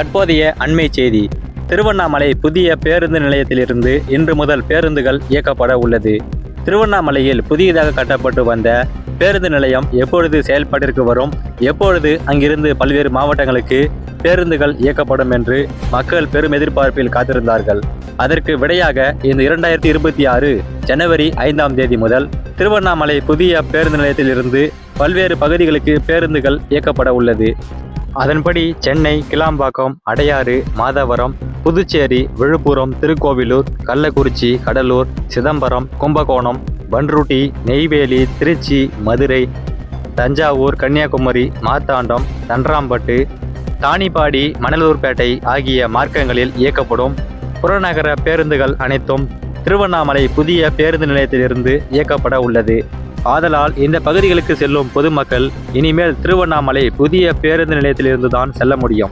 தற்போதைய அண்மை செய்தி. திருவண்ணாமலை புதிய பேருந்து நிலையத்திலிருந்து இன்று முதல் பேருந்துகள் இயக்கப்பட உள்ளது. திருவண்ணாமலையில் புதியதாக கட்டப்பட்டு வந்த பேருந்து நிலையம் எப்பொழுது செயல்பாட்டிற்கு வரும் எப்பொழுது அங்கிருந்து பல்வேறு மாவட்டங்களுக்கு பேருந்துகள் இயக்கப்படும் என்று மக்கள் பெரும் எதிர்பார்ப்பில் காத்திருந்தார்கள். அதற்கு விடையாக இந்த இரண்டாயிரத்தி இருபத்தி ஆறு ஜனவரி ஐந்தாம் தேதி முதல் திருவண்ணாமலை புதிய பேருந்து நிலையத்திலிருந்து பல்வேறு பகுதிகளுக்கு பேருந்துகள் இயக்கப்பட உள்ளது. அதன்படி சென்னை கிளாம்பாக்கம் அடையாறு மாதவரம் புதுச்சேரி விழுப்புரம் திருக்கோவிலூர் கள்ளக்குறிச்சி கடலூர் சிதம்பரம் கும்பகோணம் பன்ருட்டி நெய்வேலி திருச்சி மதுரை தஞ்சாவூர் கன்னியாகுமரி மார்த்தாண்டம் தன்றாம்பட்டு தானிப்பாடி மணலூர்பேட்டை ஆகிய மார்க்கங்களில் இயக்கப்படும் புறநகர பேருந்துகள் அனைத்தும் திருவண்ணாமலை புதிய பேருந்து நிலையத்திலிருந்து இயக்கப்பட உள்ளது. ஆதலால் இந்த பகுதிகளுக்கு செல்லும் பொதுமக்கள் இனிமேல் திருவண்ணாமலை புதிய பேருந்து நிலையத்திலிருந்து தான் செல்ல முடியும்.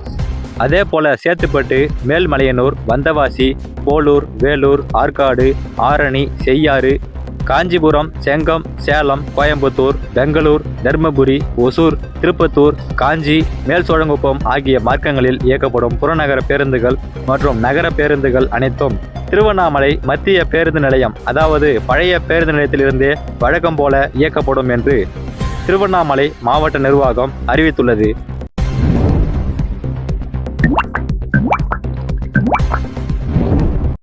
அதே போல சேத்துப்பட்டு மேல்மலையனூர் வந்தவாசி போலூர் வேலூர் ஆற்காடு ஆரணி செய்யாறு காஞ்சிபுரம் செங்கம் சேலம் கோயம்புத்தூர் பெங்களூர் தர்மபுரி ஒசூர் திருப்பத்தூர் காஞ்சி மேல் சோழங்குப்பம் ஆகிய மார்க்கங்களில் இயக்கப்படும் புறநகர பேருந்துகள் மற்றும் நகர பேருந்துகள் அனைத்தும் திருவண்ணாமலை மத்திய பேருந்து நிலையம் அதாவது பழைய பேருந்து நிலையத்திலிருந்தே வழக்கம் போல இயக்கப்படும் என்று திருவண்ணாமலை மாவட்ட நிர்வாகம் அறிவித்துள்ளது.